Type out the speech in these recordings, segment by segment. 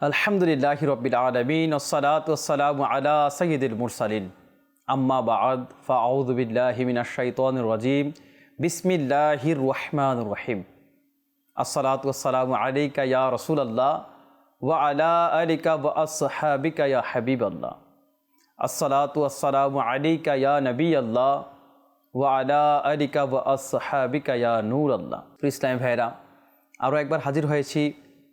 আলহামদুলিল্লাহ রবিল আলমিন ওসালাত ওসালাম আলা সঈদুল মুরসালিন। আম্মা বাদ ফাউদ্দিল্লাহ মিনাশাইতন রাজিম। বিসমিল্লাহির রহমান রহিম। আসসালাত ওসালাম আলিকা ইয়া রসুল আল্লাহ ওয়া আলা আলিকা ওয়া আসহাবিকা ইয়া হাবিব আল্লাহ আসসালাতু আসসালামু আলিকা ইয়া নবী আল্লাহ ওয়া আলা আলিকা ওয়া আসহাবিকা ইয়া নূর আল্লাহ ইসলাম ভাইরা আরও একবার হাজির হয়েছি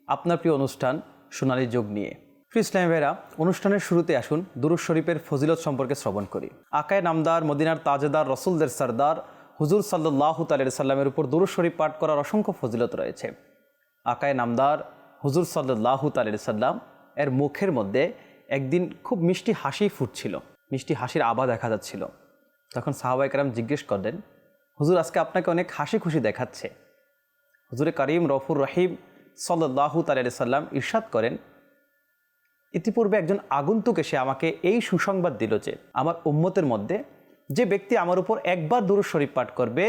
আপনার প্রিয় অনুষ্ঠান সোনালী যোগ নিয়ে। ইসলাম ভাইরা, অনুষ্ঠানের শুরুতে আসুন দুরুজ শরীফের ফজিলত সম্পর্কে শ্রবণ করি। আকায় নামদার, মদিনার তাজেদার, রসুলদের সর্দার, হুজুর সাল্লাহ তালের সাল্লামের উপর দুরুজ শরীফ পাঠ করার অসংখ্য ফজিলত রয়েছে। আকায় নামদার, হুজুর সাল্লাহ তালের সাল্লাম এর মুখের মধ্যে একদিন খুব মিষ্টি হাসি ফুটছিল। মিষ্টি হাসির আভা দেখা যাচ্ছিল। তখন সাহাবাইকারাম জিজ্ঞেস করলেন, হুজুর, আজকে আপনাকে অনেক হাসি খুশি দেখাচ্ছে। হুজুরে করিম, রফুর রহিম সাল্লাহু তাল্লাহ সাল্লাম ইরশাদ করেন, ইতিপূর্বে একজন আগন্তুক এসে আমাকে এই সুসংবাদ দিল যে আমার উম্মতের মধ্যে যে ব্যক্তি আমার উপর একবার দুরুজ শরীফ পাঠ করবে,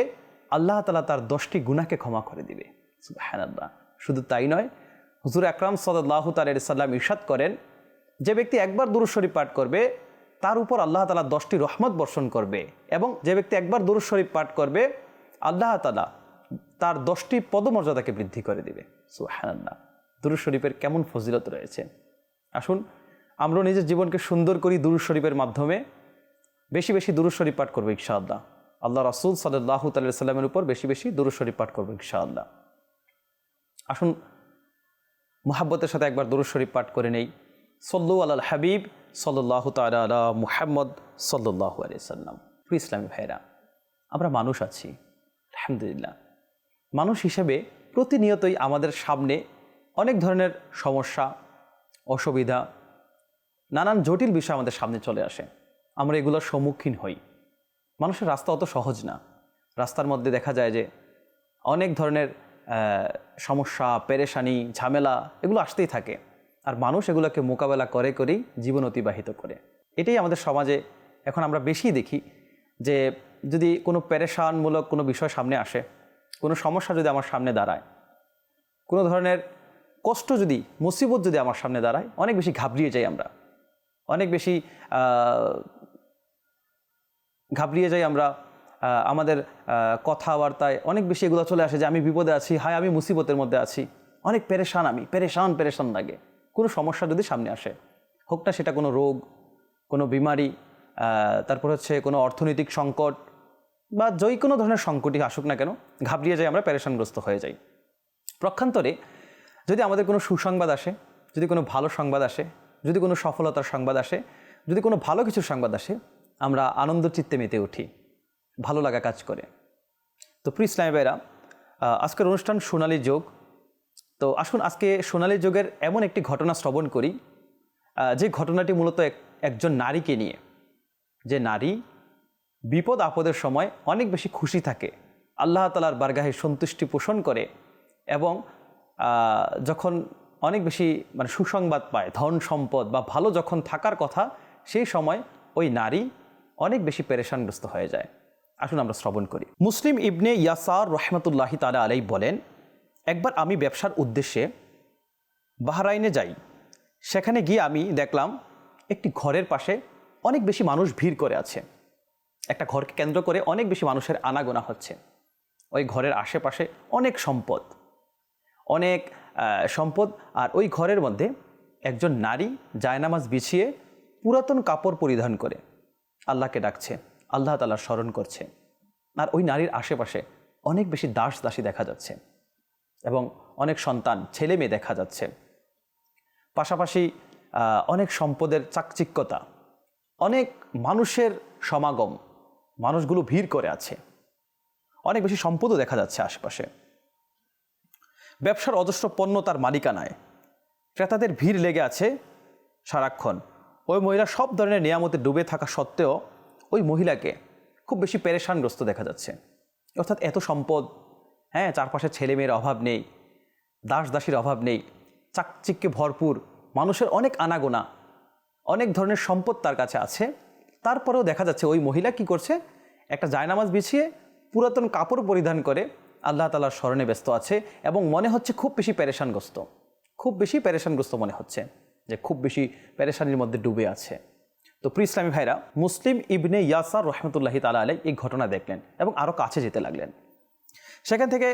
আল্লাহ তালা তার দশটি গুনাহকে ক্ষমা করে দিবে। সুবহানাল্লাহ। শুধু তাই নয়, হুজুর আকরাম সাল্লাহ তাল্লাহ সাল্লাম ইরশাদ করেন, যে ব্যক্তি একবার দুরুজ শরীফ পাঠ করবে, তার উপর আল্লাহ তালা দশটি রহমত বর্ষণ করবে এবং যে ব্যক্তি একবার দুরুজ শরীফ পাঠ করবে, আল্লাহ তালা তার দশটি পদমর্যাদাকে বৃদ্ধি করে দিবে। সুহানাল্লাহ দুরুজ শরীফের কেমন ফজিলত রয়েছে? আসুন, আমরা নিজের জীবনকে সুন্দর করি দুরুজ শরীফের মাধ্যমে। বেশি বেশি দুরুজ শরীফ পাঠ করব ইনশাআল্লাহ। আল্লাহ রাসুল সাল্লাহ তাল্লাহ সাল্লামের উপর বেশি বেশি দুরুজ শরীফ পাঠ করব ইনশাআল্লাহ। আসুন, মোহাব্বতের সাথে একবার দুরুজ শরীফ পাঠ করে নেই। সল্লু আল হাবিব সল্লাহ তালা মুহাম্মদ সল্লাহ আলিয়াল্লাম ইসলামী ভাইরা আমরা মানুষ আছি, আলহামদুলিল্লাহ। মানুষ হিসেবে প্রতিনিয়তই আমাদের সামনে অনেক ধরনের সমস্যা, অসুবিধা, নানান জটিল বিষয় আমাদের সামনে চলে আসে। আমরা এগুলোর সম্মুখীন হই। মানুষের রাস্তা অত সহজ না। রাস্তার মধ্যে দেখা যায় যে অনেক ধরনের সমস্যা, পেরেশানি, ঝামেলা এগুলো আসতেই থাকে। আর মানুষ এগুলোকে মোকাবেলা করে করেই জীবন অতিবাহিত করে। এটাই আমাদের সমাজে এখন আমরা বেশি দেখি যে যদি কোনো পেরেশানমূলক কোনো বিষয় সামনে আসে, কোনো সমস্যা যদি আমার সামনে দাঁড়ায় কোনো ধরনের কষ্ট যদি, মুসিবত যদি আমার সামনে দাঁড়ায়, অনেক বেশি ঘাবড়িয়ে যাই আমরা। অনেক বেশি ঘাবড়িয়ে যাই আমরা আমাদের কথাবার্তায়। অনেক বেশি এগুলো চলে আসে যে আমি বিপদে আছি, হায়, আমি মুসিবতের মধ্যে আছি। অনেক পেরেশান আমি, পেরেশান পেরেশান লাগে। কোনো সমস্যা যদি সামনে আসে, হোক না সেটা কোনো রোগ, কোনো বিমারি তারপর হচ্ছে কোনো অর্থনৈতিক সংকট বা যেই কোনো ধরনের সংকটই আসুক না কেন, ঘাবড়িয়ে যাই আমরা, পেরেশানগ্রস্ত হয়ে যাই। প্রক্ষান্তরে যদি আমাদের কোনো সুসংবাদ আসে, যদি কোনো ভালো সংবাদ আসে, যদি কোনো সফলতার সংবাদ আসে, যদি কোনো ভালো কিছু সংবাদ আসে, আমরা আনন্দ চিত্তে মেতে উঠি, ভালো লাগা কাজ করে। তো প্রিয় ইসলামী ভাইরা আজকের অনুষ্ঠান সোনালী যোগ। তো আসুন আজকে সোনালী যোগের এমন একটি ঘটনা শ্রবণ করি যে ঘটনাটি মূলত এক, একজন নারীকে নিয়ে। যে নারী বিপদ আপদের সময় অনেক বেশি খুশি থাকে, আল্লাহ তালার বারগাহে সন্তুষ্টি পোষণ করে এবং যখন অনেক বেশি মানে সুসংবাদ পায়, ধন সম্পদ বা ভালো যখন থাকার কথা, সেই সময় ওই নারী অনেক বেশি পেরেশানগ্রস্ত হয়ে যায়। আসুন আমরা শ্রবণ করি। মুসলিম ইবনে ইয়াসার রহমতুল্লাহি তালা আলাই বলেন, একবার আমি ব্যবসার উদ্দেশ্যে বাহরাইনে যাই। সেখানে গিয়ে আমি দেখলাম একটি ঘরের পাশে অনেক বেশি মানুষ ভিড় করে আছে। একটা ঘরকে কেন্দ্র করে অনেক বেশি মানুষের আনাগোনা হচ্ছে। ওই ঘরের আশেপাশে অনেক সম্পদ। অনেক সম্পদ আর ওই ঘরের মধ্যে একজন নারী জায়নামাজ বিছিয়ে পুরাতন কাপড় পরিধান করে। আল্লাহকে ডাকছে, আল্লাহ তালার স্মরণ করছে। আর ওই নারীর আশেপাশে অনেক বেশি দাস দাসী দেখা যাচ্ছে এবং অনেক সন্তান, ছেলে মেয়ে দেখা যাচ্ছে। পাশাপাশি অনেক সম্পদের চাকচিক্যতা, অনেক মানুষের সমাগম, মানুষগুলো ভিড় করে আছে। অনেক বেশি সম্পদও দেখা যাচ্ছে আশেপাশে। ব্যবসার অজস্র পণ্য তার মালিকানায়। ক্রেতাদের ভিড় লেগে আছে সারাক্ষণ। ওই মহিলা সব ধরনের নিয়ামতে ডুবে থাকা সত্ত্বেও ওই মহিলাকে খুব বেশি পেরেশানগ্রস্ত দেখা যাচ্ছে। অর্থাৎ এত সম্পদ হ্যাঁ চারপাশে ছেলে মেয়ের অভাব নেই দাস দাসীর অভাব নেই, চাকচিক্যে ভরপুর, মানুষের অনেক আনাগোনা, অনেক ধরনের সম্পদ তার কাছে আছে। তারপরেও দেখা যাচ্ছে ওই মহিলা কি করছে? একটা জায়নামাজ বিছিয়ে পুরাতন কাপড় পরিধান করে আল্লাহ তালার স্মরণে ব্যস্ত আছে এবং মনে হচ্ছে খুব বেশি পেরেশানগ্রস্ত। খুব বেশি প্যারেশানগ্রস্ত মনে হচ্ছে যে খুব বেশি প্যারেশানির মধ্যে ডুবে আছে। তো প্রি ইসলামী ভাইরা, মুসলিম ইবনে ইয়াসার রহমতুল্লাহি তালা আলাই এই ঘটনা দেখলেন এবং আরও কাছে যেতে লাগলেন। সেখান থেকে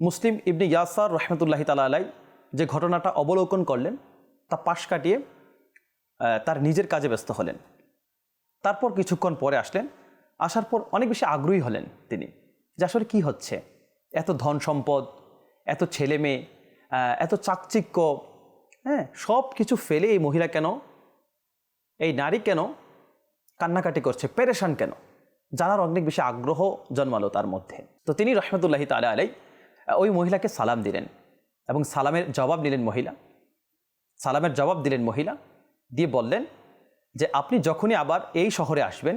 মুসলিম ইবনে ইয়াসার রহমতুল্লাহি তালা আলাই যে ঘটনাটা অবলোকন করলেন, তা পাশ কাটিয়ে তার নিজের কাজে ব্যস্ত হলেন। তারপর কিছুক্ষণ পরে আসলেন, আসার পর অনেক বেশি আগ্রহী হলেন তিনি। যে আসলে কী হচ্ছে? এত ধন সম্পদ, এত ছেলে মেয়ে এত চাকচিক্য হ্যাঁ সব কিছু ফেলে এই মহিলা কেন? এই নারী কেন? কান্নাকাটি করছে, পেরেশান কেন? জানার অনেক বেশি আগ্রহ জন্মালো তার মধ্যে। তো তিনি রহমতুল্লাহি তালা আলাই ওই মহিলাকে সালাম দিলেন এবং সালামের জবাব নিলেন মহিলা। সালামের জবাব দিলেন মহিলা, দিয়ে বললেন যে, আপনি যখনই আবার এই শহরে আসবেন,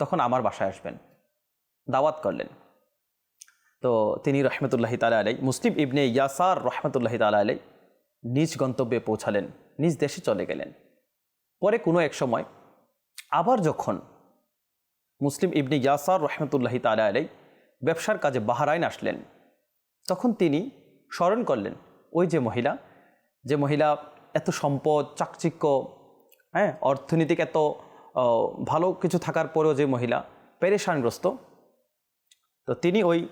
তখন আমার বাসায় আসবেন। দাওয়াত করলেন। তো তিনি রহমতুল্লাহি তালা আলাই মুসলিম ইবনে ইয়াসার রহমতুল্লাহি তালা আলাই নিজ গন্তব্যে পৌঁছালেন, নিজ দেশে চলে গেলেন। পরে কোনো এক সময় আবার যখন মুসলিম ইবনে ইয়াসার রহমতুল্লাহি তালা আলাই ব্যবসার কাজে বাহারাইন আসলেন, তখন তিনি স্মরণ করলেন, ওই যে মহিলা যে মহিলা এত সম্পদ, চাকচিক্য হ্যাঁ অর্থনৈতিক এত ভালো কিছু থাকার পরেও যে মহিলা পেরেশানগ্রস্ত তিনি ওই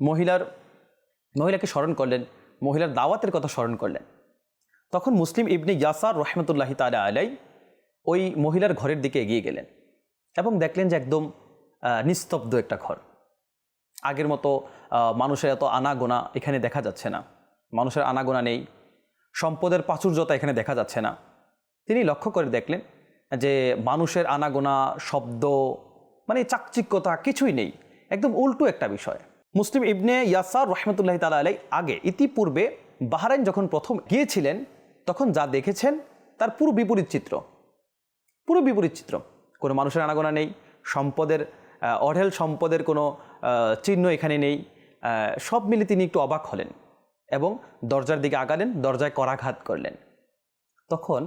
মহিলার, মহিলাকে স্মরণ করলেন, মহিলার দাওয়াতের কথা স্মরণ করলেন। তখন মুসলিম ইবনে ইয়াসার রহমতুল্লাহি তালা আলাই ওই মহিলার ঘরের দিকে এগিয়ে গেলেন এবং দেখলেন যে একদম নিস্তব্ধ একটা ঘর। আগের মতো মানুষের এত আনাগোনা এখানে দেখা যাচ্ছে না। মানুষের আনাগোনা নেই। সম্পদের প্রাচুর্যতা এখানে দেখা যাচ্ছে না। তিনি লক্ষ্য করে দেখলেন যে মানুষের আনাগোনা, শব্দ মানে চাকচিক্যতা কিছুই নেই। একদম উল্টো একটা বিষয়। মুসলিম ইবনে ইয়াসার রহমতুল্লাহ তালা আলাই আগে ইতিপূর্বে বাহারাইন যখন প্রথম গিয়েছিলেন, তখন যা দেখেছেন তার পুরো বিপরীত চিত্র। পুরো বিপরীত চিত্র। কোনো মানুষের আনাগোনা নেই, সম্পদের অঢেল সম্পদের কোনো চিহ্ন এখানে নেই। সব মিলে তিনি একটু অবাক হলেন এবং দরজার দিকে আগালেন, দরজায় করাঘাত করলেন। তখন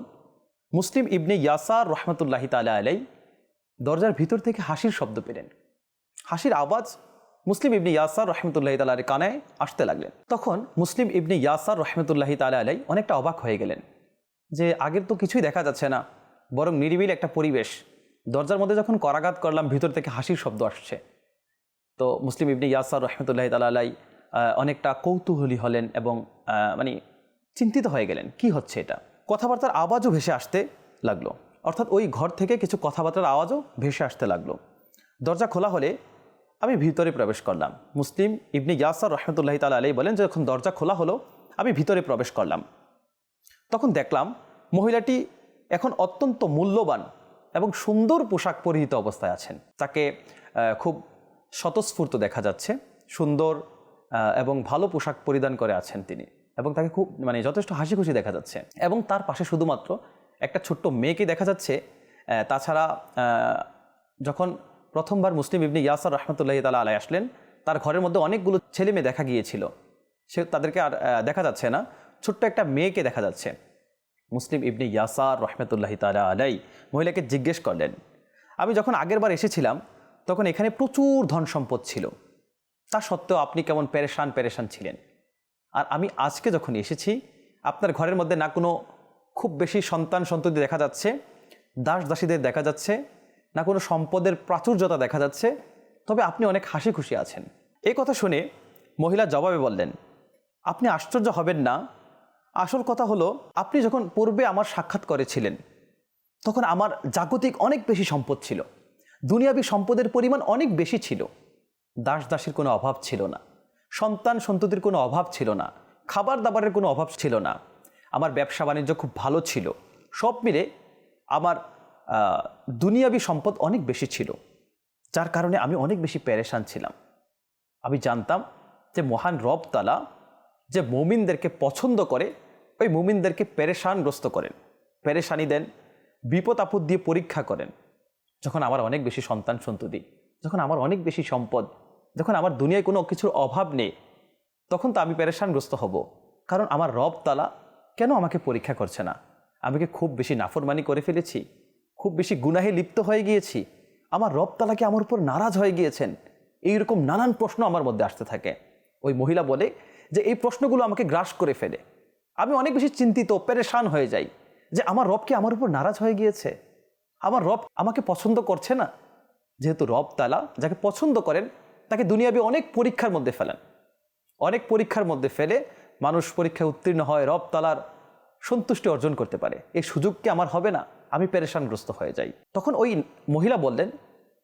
মুসলিম ইবনে ইয়াসার রহমতুল্লাহি তালা আলাই দরজার ভিতর থেকে হাসির শব্দ পেলেন। হাসির আওয়াজ মুসলিম ইবনে ইয়াসার রহমতুল্লাহি তালার কানে আসতে লাগলেন। তখন মুসলিম ইবনে ইয়াসার রহমতুল্লাহি তালা আলাই অনেকটা অবাক হয়ে গেলেন যে আগের তো কিছুই দেখা যাচ্ছে না, বরং নিরিবিল একটা পরিবেশ। দরজার মধ্যে যখন করাঘাত করলাম, ভিতর থেকে হাসির শব্দ আসছে। তো মুসলিম ইবনি ইয়াসার রহমতুল্লাহ তালা আলাই অনেকটা কৌতূহলী হলেন এবং মানে চিন্তিত হয়ে গেলেন, কি হচ্ছে এটা? কথাবার্তার আওয়াজও ভেসে আসতে লাগল। অর্থাৎ ওই ঘর থেকে কিছু কথাবার্তার আওয়াজও ভেসে আসতে লাগল। দরজা খোলা হলে আমি ভিতরে প্রবেশ করলাম। মুসলিম ইবনে ইয়াসার রহমতুল্লাহ তালা আলাই বলেন যে যখন দরজা খোলা হলো, আমি ভিতরে প্রবেশ করলাম। তখন দেখলাম মহিলাটি এখন অত্যন্ত মূল্যবান এবং সুন্দর পোশাক পরিহিত অবস্থায় আছেন। তাকে খুব স্বতঃস্ফূর্ত দেখা যাচ্ছে। সুন্দর এবং ভালো পোশাক পরিধান করে আছেন তিনি এবং তাকে খুব মানে যথেষ্ট হাসি খুশি দেখা যাচ্ছে। এবং তার পাশে শুধুমাত্র একটা ছোট্ট মেয়েকে দেখা যাচ্ছে। তাছাড়া যখন প্রথমবার মুসলিম ইবনি ইয়াসার রহমতুল্লাহ তালা আলাই আসলেন। তার ঘরের মধ্যে অনেকগুলো ছেলে মেয়ে দেখা গিয়েছিল। সে তাদেরকে আর দেখা যাচ্ছে না। ছোট্ট একটা মেয়েকে দেখা যাচ্ছে। মুসলিম ইবনি ইয়াসার রহমতুল্লাহ তালা আলাই মহিলাকে জিজ্ঞেস করলেন, আমি যখন আগের বার এসেছিলাম, তখন এখানে প্রচুর ধন সম্পদ ছিল। তা সত্ত্বেও আপনি কেমন পেরেশান পেরেশান ছিলেন? আর আমি আজকে যখন এসেছি, আপনার ঘরের মধ্যে না কোনো খুব বেশি সন্তান সন্ততি দেখা যাচ্ছে দাস দাসীদের দেখা যাচ্ছে না কোনো সম্পদের প্রাচুর্যতা দেখা যাচ্ছে, তবে আপনি অনেক হাসি খুশি আছেন। এই কথা শুনে মহিলা জবাবে বললেন, আপনি আশ্চর্য হবেন না। আসল কথা হলো, আপনি যখন পূর্বে আমার সাক্ষাৎ করেছিলেন, তখন আমার জাগতিক অনেক বেশি সম্পদ ছিল। দুনিয়াবী সম্পদের পরিমাণ অনেক বেশি ছিল। দাস দাসীর কোনো অভাব ছিল না। সন্তান সন্ততির কোনো অভাব ছিল না। খাবার দাবারের কোনো অভাব ছিল না। আমার ব্যবসা বাণিজ্য খুব ভালো ছিল। সব মিলে আমার দুনিয়াবী সম্পদ অনেক বেশি ছিল, যার কারণে আমি অনেক বেশি প্যারেশান ছিলাম। আমি জানতাম যে মহান রব তালা যে মুমিনদেরকে পছন্দ করে, ওই মুমিনদেরকে পেরেশানগ্রস্ত করেন, পেরেশানি দেন, বিপদ আপদ দিয়ে পরীক্ষা করেন। যখন আমার অনেক বেশি সন্তান সন্ততি যখন আমার অনেক বেশি সম্পদ, যখন আমার দুনিয়ায় কোনো কিছুর অভাব নেই, তখন তো আমি পেরেশানগ্রস্ত হব, কারণ আমার রব তালা কেন আমাকে পরীক্ষা করছে না? আমি কি খুব বেশি নাফরমানি করে ফেলেছি? খুব বেশি গুনাহে লিপ্ত হয়ে গিয়েছি। আমার রব আমার উপর নারাজ হয়ে গিয়েছেন? এইরকম নানান প্রশ্ন আমার মধ্যে আসতে থাকে। ওই মহিলা বলে যে, এই প্রশ্নগুলো আমাকে গ্রাস করে ফেলে। আমি অনেক বেশি চিন্তিত, পেরেশান হয়ে যাই যে, আমার রব কি আমার উপর নারাজ হয়ে গিয়েছে? আমার রব আমাকে পছন্দ করছে না। যেহেতু রব তালা যাকে পছন্দ করেন, তাকে দুনিয়াবি অনেক পরীক্ষার মধ্যে ফেলেন। অনেক পরীক্ষার মধ্যে ফেলে মানুষ পরীক্ষায় উত্তীর্ণ হয় রব তালার সন্তুষ্টি অর্জন করতে পারে। এই সুযোগ কি আমার হবে না? আমি পেরেশানগ্রস্ত হয়ে যাই। তখন ওই মহিলা বললেন,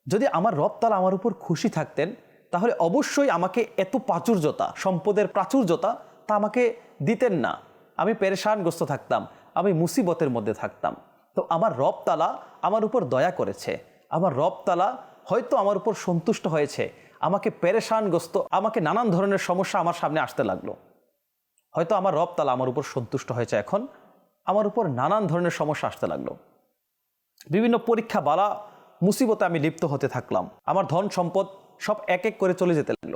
যদি আমার রব তালা আমার উপর খুশি থাকতেন, তাহলে অবশ্যই আমাকে এত প্রাচুর্যতা, সম্পদের প্রাচুর্যতা তা আমাকে দিতেন না। আমি পেরেশানগ্রস্ত থাকতাম, আমি মুসিবতের মধ্যে থাকতাম। তো আমার রব তালা আমার উপর দয়া করেছে। আমার রব তালা হয়তো আমার উপর সন্তুষ্ট হয়েছে। আমাকে পেরেশানগ্রস্ত, আমাকে নানান ধরনের সমস্যা আমার সামনে আসতে লাগল। হয়তো আমার রব তালা আমার উপর সন্তুষ্ট হয়েছে এখন, আমার উপর নানান ধরনের সমস্যা আসতে লাগল। বিভিন্ন পরীক্ষা বালা মুসিবতে আমি লিপ্ত হতে থাকলাম। আমার ধন সম্পদ সব এক এক করে চলে যেতে লাগল।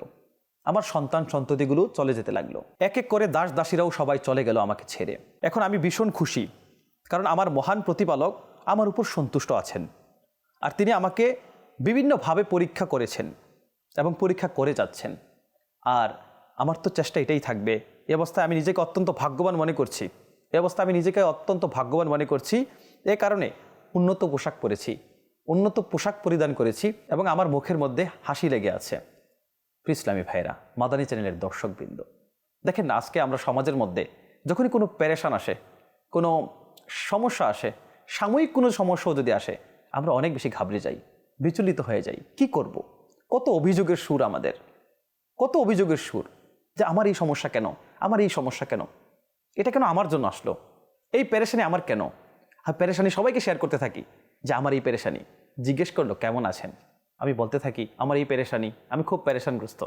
আমার সন্তান সন্ততিগুলো চলে যেতে লাগল। এক এক করে দাস দাসীরাও সবাই চলে গেল আমাকে ছেড়ে। এখন আমি ভীষণ খুশি, কারণ আমার মহান প্রতিপালক আমার উপর সন্তুষ্ট আছেন। আর তিনি আমাকে বিভিন্নভাবে পরীক্ষা করেছেন এবং পরীক্ষা করে যাচ্ছেন। আর আমার তো চেষ্টা এটাই থাকবে, এ অবস্থায় আমি নিজেকে অত্যন্ত ভাগ্যবান মনে করছি। এ অবস্থায় আমি নিজেকে অত্যন্ত ভাগ্যবান মনে করছি, এ কারণে উন্নত পোশাক পরেছি, উন্নত পোশাক পরিধান করেছি এবং আমার মুখের মধ্যে হাসি লেগে আছে। ইসলামী ভাইরা মাদানী চ্যানেলের দর্শকবৃন্দ, দেখেন আজকে আমরা সমাজের মধ্যে যখনই কোনো প্যারেশান আসে, কোনো সমস্যা আসে, সাময়িক কোনো সমস্যাও যদি আসে, আমরা অনেক বেশি ঘাবড়ে যাই, বিচলিত হয়ে যাই। কি করব। কত অভিযোগের সুর আমাদের, কত অভিযোগের সুর যে আমার এই সমস্যা কেন, আমার এই সমস্যা কেন? এটা কেন আমার জন্য আসলো? এই পেরেশানি আমার কেন? আর পেরেশানি সবাইকে শেয়ার করতে থাকি যে আমার এই পেরেশানি। জিজ্ঞেস করল, কেমন আছেন? আমি বলতে থাকি, আমার এই পেরেশানি, আমি খুব পেরেশানগ্রস্ত।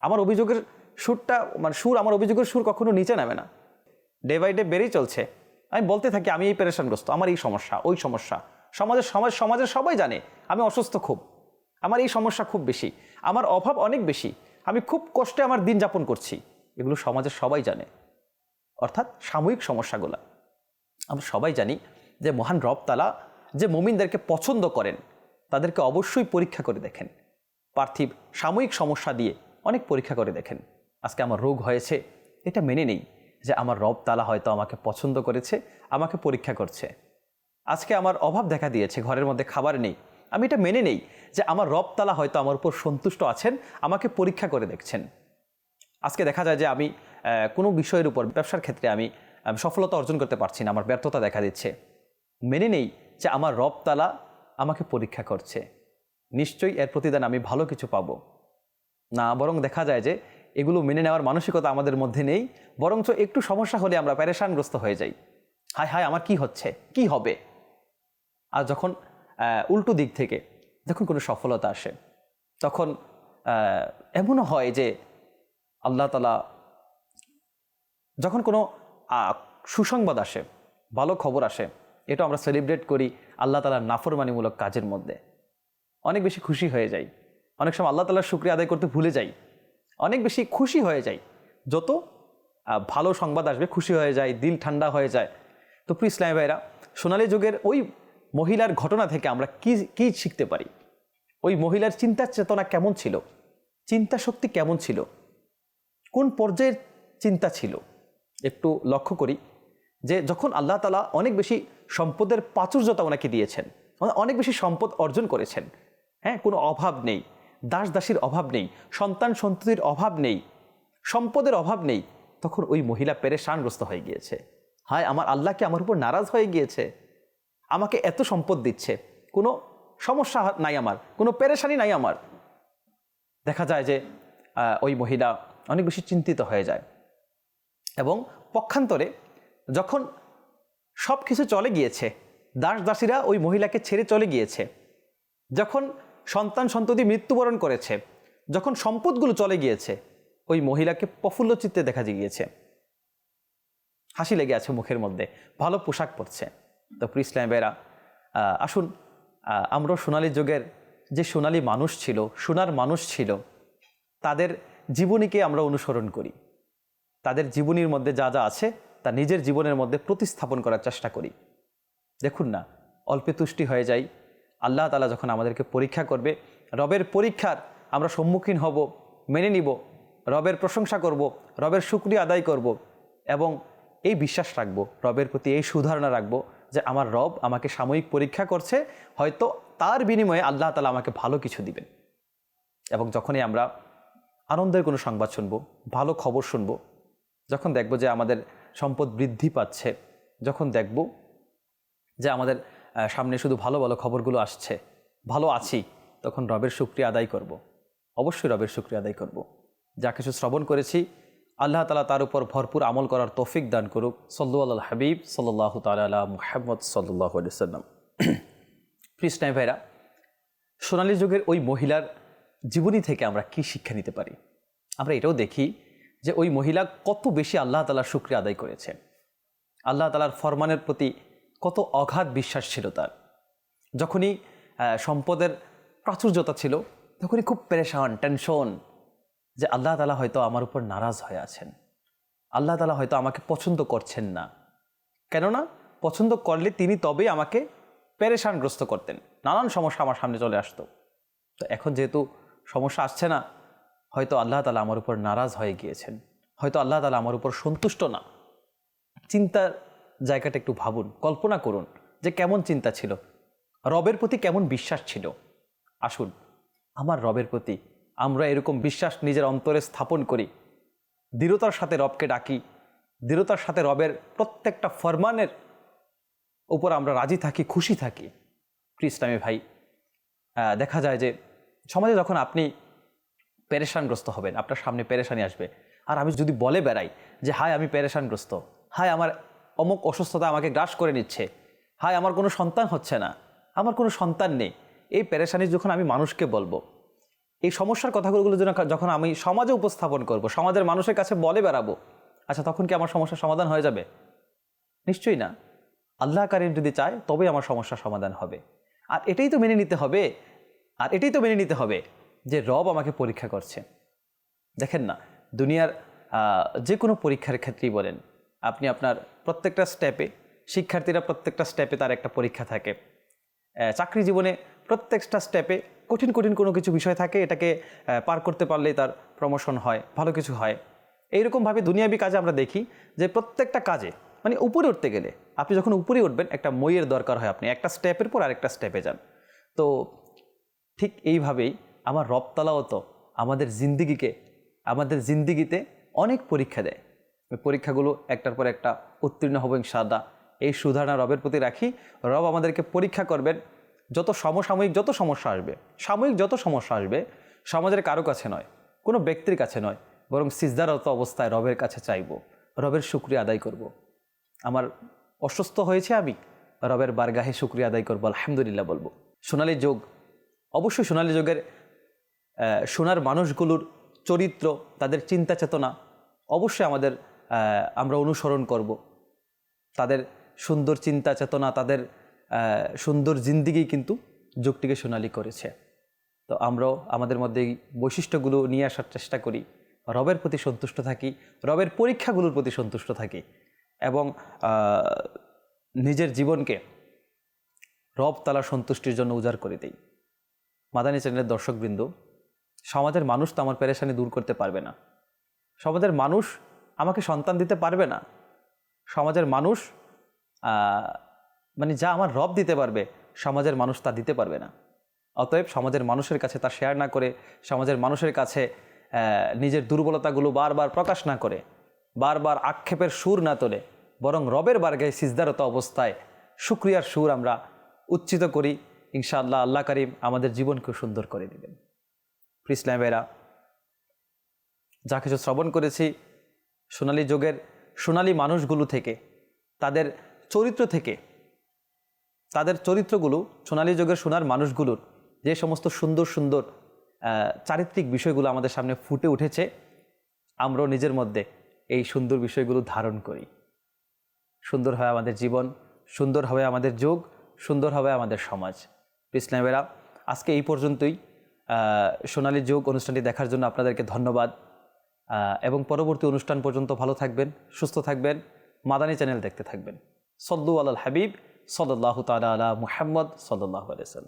আমার অভিযোগের সুরটা মানে সুর, আমার অভিযোগের সুর কখনো নিচে নামে না। ডে বাই ডে বেড়েই চলছে। আমি বলতে থাকি, আমি এই পেরেশানগ্রস্ত, আমার এই সমস্যা, ওই সমস্যা। সমাজের, সমাজ, সমাজের সবাই জানে, আমি অসুস্থ খুব। আমার এই সমস্যা খুব বেশি। আমার অভাব অনেক বেশি। আমি খুব কষ্টে আমার দিন যাপন করছি। এগুলো সমাজের সবাই জানে। অর্থাৎ সাময়িক সমস্যাগুলো। আমরা সবাই জানি যে মহান রবতালা যে মমিনদেরকে পছন্দ করেন, তাদেরকে অবশ্যই পরীক্ষা করে দেখেন। পার্থিব সাময়িক সমস্যা দিয়ে অনেক পরীক্ষা করে দেখেন। আজকে আমার রোগ হয়েছে, এটা মেনে নেই যে আমার রব তালা হয়তো আমাকে পছন্দ করেছে, আমাকে পরীক্ষা করছে। আজকে আমার অভাব দেখা দিয়েছে, ঘরের মধ্যে খাবার নেই। আমি এটা মেনে নেই যে আমার রব তালা হয়তো আমার উপর সন্তুষ্ট আছেন, আমাকে পরীক্ষা করে দেখছেন। আজকে দেখা যায় যে আমি কোনো বিষয়ের উপর, ব্যবসার ক্ষেত্রে আমি আহ, সফলতা অর্জন করতে পারছি না আমার ব্যর্থতা দেখা দিচ্ছে। মেনে নেই যে আমার রব তালা আমাকে পরীক্ষা করছে। নিশ্চয়ই এর প্রতিদান আমি ভালো কিছু পাবো। না বরং দেখা যায় যে এগুলো মেনে নেওয়ার মানসিকতা আমাদের মধ্যে নেই বরঞ্চ একটু সমস্যা হলে আমরা প্যারেশানগ্রস্ত হয়ে যাই। হায় হায় আমার কি হচ্ছে? কি হবে? আর যখন উল্টো দিক থেকে যখন কোনো সফলতা আসে তখন এমনও হয় যে আল্লাহ তালা যখন কোনো সুসংবাদ আসে, ভালো খবর আসে। এটা আমরা সেলিব্রেট করি আল্লাহ তালার নাফরমানিমূলক কাজের মধ্যে। অনেক বেশি খুশি হয়ে যাই। অনেক সময় আল্লাহ তালার শুক্রিয়া আদায় করতে ভুলে যাই। অনেক বেশি খুশি হয়ে যাই। যত ভালো সংবাদ আসবে, খুশি হয়ে যায়, দিল ঠান্ডা হয়ে যায়। তো প্রিয় ইসলাম ভাইরা সোনালী যুগের ওই মহিলার ঘটনা থেকে আমরা কি কি শিখতে পারি? ওই মহিলার চিন্তার চেতনা কেমন ছিল? চিন্তা শক্তি কেমন ছিল? কোন পর্যায়ের চিন্তা ছিল? একটু লক্ষ্য করি যে যখন আল্লাহ তালা অনেক বেশি সম্পদের প্রাচুর্যতা ওনাকে দিয়েছেন মানে অনেক বেশি সম্পদ অর্জন করেছেন হ্যাঁ কোনো অভাব নেই দাস দাসীর অভাব নেই, সন্তান সন্ততির অভাব নেই, সম্পদের অভাব নেই, তখন ওই মহিলা পেরে পেরেশানগ্রস্ত হয়ে গিয়েছে। হায়, আমার আল্লাহকে আমার উপর নারাজ হয়ে গিয়েছে? আমাকে এত সম্পদ দিচ্ছে, কোনো সমস্যা নাই আমার, কোনো পেরেশানি নাই আমার। দেখা যায় যে ওই মহিলা অনেক বেশি চিন্তিত হয়ে যায়। এবং পক্ষান্তরে যখন সব কিছু চলে গিয়েছে দাস দাসীরা ওই মহিলাকে ছেড়ে চলে গিয়েছে যখন সন্তান সন্ততি মৃত্যুবরণ করেছে যখন সম্পদগুলো চলে গিয়েছে ওই মহিলাকে প্রফুল্ল চিত্তে দেখা গিয়েছে। হাসি লেগে আছে মুখের মধ্যে ভালো পোশাক পরছে। তো প্রিয় ইসলাম বেরা আসুন আহ, আমরাও সোনালী যুগের যে সোনালী মানুষ ছিল সোনার মানুষ ছিল তাদের জীবনীকে আমরা অনুসরণ করি। তাদের জীবনীর মধ্যে যা যা আছে, তা নিজের জীবনের মধ্যে প্রতিস্থাপন করার চেষ্টা করি। দেখুন না, অল্পে তুষ্টি হয়ে যাই। আল্লাহ তালা যখন আমাদেরকে পরীক্ষা করবে, রবের পরীক্ষার আমরা সম্মুখীন হব, মেনে নিব, রবের প্রশংসা করব, রবের শুক্রিয়া আদায় করব এবং এই বিশ্বাস রাখব, রবের প্রতি এই সুধারণা রাখব যে আমার রব আমাকে সাময়িক পরীক্ষা করছে, হয়তো তার বিনিময়ে আল্লাহ তালা আমাকে ভালো কিছু দিবেন। এবং যখনই আমরা আনন্দের কোনো সংবাদ শুনব, ভালো খবর শুনব যখন দেখব যে আমাদের সম্পদ বৃদ্ধি পাচ্ছে, যখন দেখব যে আমাদের সামনে শুধু ভালো ভালো খবরগুলো আসছে, ভালো আছি, তখন রবের শুক্রিয়া আদায় করব। অবশ্যই রবের শুক্রিয়া আদায় করব। যা কিছু শ্রবণ করেছি, আল্লাহ তালা তার উপর ভরপুর আমল করার তৌফিক দান করুক সল্লু আল হাবিব সাল্লাহ তালা মুহাম্মদ সাল্লাহ সাল্লাম কৃষ্ণাই ভাইরা, সোনালী যুগের ওই মহিলার জীবনী থেকে আমরা কি শিক্ষা নিতে পারি আমরা এটাও দেখি যে ওই মহিলা কত বেশি আল্লাহ তালার শুক্রিয়া আদায় করেছে। আল্লাহ তালার ফরমানের প্রতি কত অগাধ বিশ্বাস ছিল তার। যখনই সম্পদের প্রাচুর্যতা ছিল, তখনই খুব পেরেশান টেনশন যে আল্লাহ তালা হয়তো আমার উপর নারাজ হয়ে আছেন। আল্লাহ তালা হয়তো আমাকে পছন্দ করছেন না। কেননা, পছন্দ করলে তিনি তবেই আমাকে পেরেশানগ্রস্ত করতেন। নানান সমস্যা আমার সামনে চলে আসতো। তো এখন যেহেতু সমস্যা আসছে না হয়তো আল্লাহ তালা আমার উপর নারাজ হয়ে গিয়েছেন। হয়তো আল্লাহ তালা আমার উপর সন্তুষ্ট না। চিন্তার জায়গাটা একটু ভাবুন, কল্পনা করুন যে কেমন চিন্তা ছিল। রবের প্রতি কেমন বিশ্বাস ছিল? আসুন, আমার রবের প্রতি আমরা এরকম বিশ্বাস নিজের অন্তরে স্থাপন করি। দৃঢ়তার সাথে রবকে ডাকি। দৃঢ়তার সাথে রবের প্রত্যেকটা ফরমানের উপর আমরা রাজি থাকি, খুশি থাকি। খ্রিস্টামে ভাই দেখা যায় যে সমাজে যখন আপনি পেরেশানগ্রস্ত হবেন, আপনার সামনে পেরেশানি আসবে। আর আমি যদি বলে বেড়াই যে, হায়, আমি পেরেশানগ্রস্ত। হায়, আমার অমুক অসুস্থতা আমাকে গ্রাস করে নিচ্ছে। হায়, আমার কোনো সন্তান হচ্ছে না। আমার কোনো সন্তান নেই। এই পেরেশানি যখন আমি মানুষকে বলব, এই সমস্যার কথাগুলো যখন আমি সমাজে উপস্থাপন করব, সমাজের মানুষের কাছে বলে বেড়াবো আচ্ছা তখন কি আমার সমস্যার সমাধান হয়ে যাবে? নিশ্চয়ই না। আল্লাহ কারিম যদি চায়, তবেই আমার সমস্যার সমাধান হবে। আর এটাই তো মেনে নিতে হবে। আর এটাই তো মেনে নিতে হবে। যে রব আমাকে পরীক্ষা করছে। দেখেন না, দুনিয়ার যে কোনো পরীক্ষার ক্ষেত্রেই বলেন, আপনি আপনার প্রত্যেকটা স্টেপে শিক্ষার্থীরা প্রত্যেকটা স্টেপে তার একটা পরীক্ষা থাকে। চাকরি জীবনে প্রত্যেকটা স্টেপে কঠিন কঠিন কোনো কিছু বিষয় থাকে, এটাকে পার করতে পারলেই তার প্রমোশন হয়, ভালো কিছু হয়। এইরকমভাবে দুনিয়াবি কাজে আমরা দেখি যে প্রত্যেকটা কাজে মানে উপরে উঠতে গেলে, আপনি যখন উপরে উঠবেন, একটা মইয়ের দরকার হয় আপনি, একটা স্টেপের পর আরেকটা স্টেপে যান। তো ঠিক এইভাবেই আমার রবতালাও তো আমাদের জিন্দিগিকে, আমাদের জিন্দিগিতে অনেক পরীক্ষা দেয়। পরীক্ষাগুলো একটার পর একটা উত্তীর্ণ হব ইনশাআল্লাহ। এই সুধারণা রবের প্রতি রাখি। রব আমাদেরকে পরীক্ষা করবেন। যত সমসাময়িক যত সমস্যা আসবে, সাময়িক যত সমস্যা আসবে, সমাজের কারও কাছে নয়, কোনো ব্যক্তির কাছে নয়, বরং সিজদারত অবস্থায় রবের কাছে চাইব। রবের শুক্রিয়া আদায় করব। আমার অসুস্থ হয়েছে আমি, রবের বারগাহে শুক্রিয়া আদায় করব, আলহামদুলিল্লাহ বলব। সোনালী যোগ, অবশ্যই সোনালী যোগের সোনার মানুষগুলোর চরিত্র, তাদের চিন্তা চেতনা অবশ্যই আমাদের আমরা অনুসরণ করব। তাদের সুন্দর চিন্তা চেতনা, তাদের সুন্দর জিন্দিগি কিন্তু যুগটিকে সোনালি করেছে। তো আমরাও আমাদের মধ্যে এই বৈশিষ্ট্যগুলো নিয়ে আসার চেষ্টা করি। রবের প্রতি সন্তুষ্ট থাকি, রবের পরীক্ষাগুলোর প্রতি সন্তুষ্ট থাকি এবং নিজের জীবনকে রব তালা সন্তুষ্টির জন্য উজাড় করে দেই। মাদানী চ্যানেলের দর্শকবৃন্দ সমাজের মানুষ তো আমার পেরেশানি দূর করতে পারবে না। সমাজের মানুষ আমাকে সন্তান দিতে পারবে না। সমাজের মানুষ মানে যা আমার রব দিতে পারবে, সমাজের মানুষ তা দিতে পারবে না। অতএব সমাজের মানুষের কাছে তা শেয়ার না করে, সমাজের মানুষের কাছে নিজের দুর্বলতাগুলো বারবার প্রকাশ না করে, বারবার আক্ষেপের সুর না তোলে, বরং রবের বার্গায় সিজদারত অবস্থায় শুক্রিয়ার সুর আমরা উচ্চিত করি। ইনশাআল্লাহ, আল্লাহ করিম আমাদের জীবনকেও সুন্দর করে দেবেন। ইসলামেরা যা কিছু শ্রবণ করেছি সোনালী যুগের সোনালী মানুষগুলো থেকে, তাদের চরিত্র থেকে, তাদের চরিত্রগুলো, সোনালী যুগের সোনার মানুষগুলোর যে সমস্ত সুন্দর সুন্দর চারিত্রিক বিষয়গুলো আমাদের সামনে ফুটে উঠেছে, আমরাও নিজের মধ্যে এই সুন্দর বিষয়গুলো ধারণ করি। সুন্দর হবে আমাদের জীবন, সুন্দর হবে আমাদের যুগ, সুন্দর হবে আমাদের সমাজ। ইসলামেরা আজকে এই পর্যন্তই। সোনালী যুগ অনুষ্ঠানটি দেখার জন্য আপনাদেরকে ধন্যবাদ। এবং পরবর্তী অনুষ্ঠান পর্যন্ত ভালো থাকবেন, সুস্থ থাকবেন, মাদানী চ্যানেল দেখতে থাকবেন। সদ্দু আল হাবিব সল্লাহ তালা আলা মুহাম্মদ সল্লাহ আলাইসাল্লাম